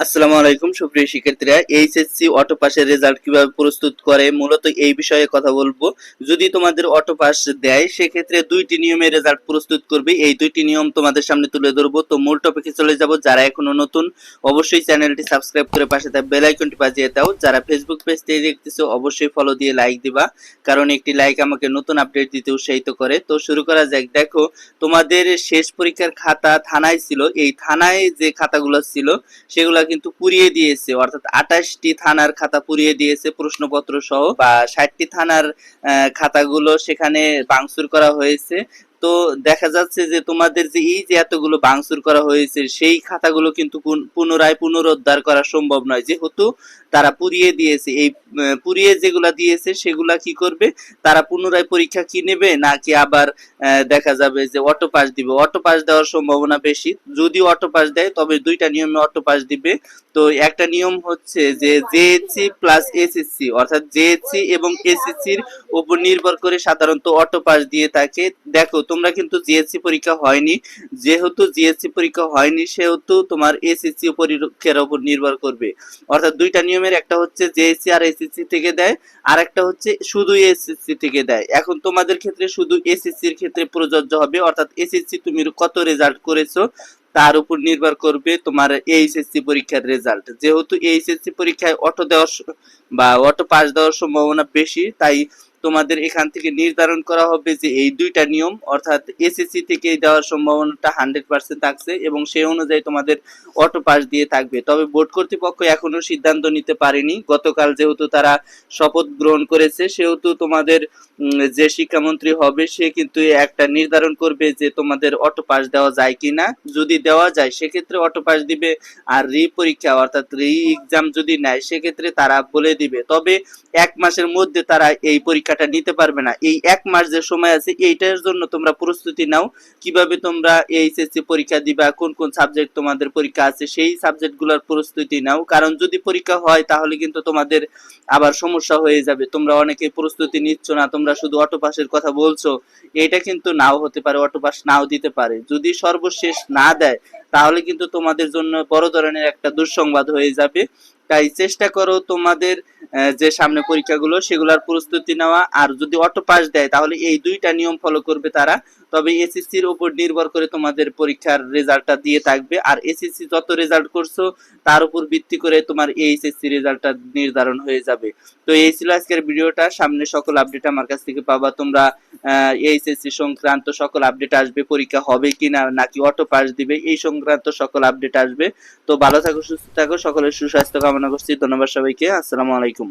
আসসালামু আলাইকুম, সুপ্রিয় শিক্ষার্থীরা। এইচএসসি অটো পাসের রেজাল্ট কীভাবে প্রস্তুত করে? মূলত এই বিষয়ে কথা বলব। যদি তোমাদের অটো পাস দেয়, সেক্ষেত্রে দুইটি নিয়মে রেজাল্ট প্রস্তুত করবে। এই দুইটি নিয়ম তোমাদের সামনে তুলে ধরবো। তো মূল টপিকে চলে যাব। যারা এখনও নতুন, অবশ্যই চ্যানেলটি সাবস্ক্রাইব করে পাশে তার বেল আইকনটি বাজিয়ে দাও। যারা ফেসবুক পেজ থেকে দেখতেছো, অবশ্যই ফলো দিয়ে লাইক দিবা। কারণ একটি লাইক আমাকে নতুন আপডেট দিতে উৎসাহিত করে। তো শুরু করা যাক। দেখো, তোমাদের শেষ পরীক্ষার খাতা থানায় ছিল। এই থানায় যে খাতাগুলো ছিল, সেগুলা কিন্তু পুড়িয়ে দিয়েছে, অর্থাৎ আঠাশটি থানার খাতা পুড়িয়ে দিয়েছে, প্রশ্নপত্র সহ, বা ষাটটি থানার খাতাগুলো সেখানে ভাঙচুর করা হয়েছে। তো দেখা যাচ্ছে যে তোমাদের যে এই যে এতগুলো ভাঙচুর করা হয়েছে, সেই খাতাগুলো কিন্তু পুনরায় পুনরুদ্ধার করা সম্ভব নয়। যেহেতু তারা পুড়িয়ে দিয়েছে, এই পুড়িয়ে যেগুলা দিয়েছে সেগুলা কি করবে? তারা পুনরায় পরীক্ষা কি নেবে? নাকি আবার দেখা যাবে যে অটো পাস দিবে? অটো পাস দেওয়ার সম্ভাবনা বেশি। যদি অটো পাস দেয়, তবে দুইটা নিয়মে অটো পাস দিবে। তো একটা নিয়ম হচ্ছে যে জেএসসি প্লাস এসএসসি অর্থাৎ জেএসসি এবং এসএসসির উপর নির্ভর করে সাধারণত অটো পাস দিয়ে থাকে। দেখো তোমরা কিন্তু জিএসসি পরীক্ষা হয়নি। যেহেতু জিএসসি পরীক্ষা হয়নি, সেহেতু তোমার এসএসসি পরীক্ষার উপর নির্ভর করবে। অর্থাৎ দুইটা নিয়মের, একটা হচ্ছে জেএসসি আর এসএসসি থেকে দেয়, আর একটা হচ্ছে শুধু এসএসসি থেকে দেয়। এখন তোমাদের ক্ষেত্রে শুধু এসএসসির ক্ষেত্রে প্রযোজ্য হবে, অর্থাৎ এসএসসি তুমি কত রেজাল্ট করেছ, তার উপর নির্ভর করবে তোমার এইচএসসি পরীক্ষার রেজাল্ট যেহেতু এইচএসসি পরীক্ষায় অটো দেওয়ার বা অটো পাস দেওয়ার সম্ভাবনা বেশি, তাই তোমাদের এখান থেকে নির্ধারণ করা হবে যে এই দুইটা নিয়ম, অর্থাৎ এসএসসি থেকে দেওয়ার সম্ভাবনাটা হান্ড্রেড পার্সেন্ট থাকছে এবং সেই অনুযায়ী তোমাদের অটো পাস দিয়ে থাকবে। তবে বোর্ড কর্তৃপক্ষ এখনও সিদ্ধান্ত নিতে পারেনি। গতকাল যেহেতু তারা শপথ গ্রহণ করেছে, সেহেতু তোমাদের যে শিক্ষামন্ত্রী হবে, সে কিন্তু একটা নির্ধারণ করবে যে তোমাদের অটো পাস দেওয়া যায় কিনা। যদি দেওয়া যায়, সেক্ষেত্রে অটো পাস দিবে আর রি পরীক্ষা অর্থাৎ রি এক্সাম যদি নেয়, সেক্ষেত্রে তারা বলে দিবে। তবে এক মাসের মধ্যে তারা এই পরীক্ষাটা নিতে পারবে না। এই এক মাস যে সময় আছে, এইটার জন্য তোমরা প্রস্তুতি নাও। কীভাবে তোমরা এইচএসসি পরীক্ষা দিবা, কোন কোন সাবজেক্ট তোমাদের পরীক্ষা আছে, সেই সাবজেক্টগুলোর প্রস্তুতি নাও। কারণ যদি পরীক্ষা হয়, তাহলে কিন্তু তোমাদের আবার সমস্যা হয়ে যাবে। তোমরা অনেকে প্রস্তুতি নিচ্ছ না, তোমরা শুধু অটো পাসের কথা বলছো। এটা কিন্তু নাও হতে পারে অটো পাস নাও দিতে পারে। যদি সর্বশেষ না দেয়, তাহলে কিন্তু তোমাদের জন্য বড় ধরনের একটা দুঃসংবাদ হয়ে যাবে। তাই চেষ্টা করো তোমাদের যে সামনে পরীক্ষাগুলো, সেগুলোর প্রস্তুতি নেওয়া। আর যদি অটো পাস দেয়, তাহলে এই দুইটা নিয়ম ফলো করবে তারা। তবে এসএসসির উপর নির্ভর করে তোমাদের পরীক্ষার রেজাল্টটা দিয়ে থাকবে। আর এসএসসি যত রেজাল্ট করছ, তার উপর ভিত্তি করে তোমার এইচএসসি রেজাল্টটা নির্ধারণ হয়ে যাবে। তো এই ছিল আজকের ভিডিওটা। সামনে সকল আপডেট আমার কাছ থেকে পাবা। তোমরা এইচএসসি সংক্রান্ত সকল আপডেট আসবে, পরীক্ষা হবে কিনা নাকি অটো পাস দিবে, এই সংক্রান্ত সকল আপডেট আসবে। তো ভালো থাকো, সুস্থ থাকো, সকলের সুস্বাস্থ্য কামনা করছি ধন্যবাদ সবাইকে আসসালামু আলাইকুম।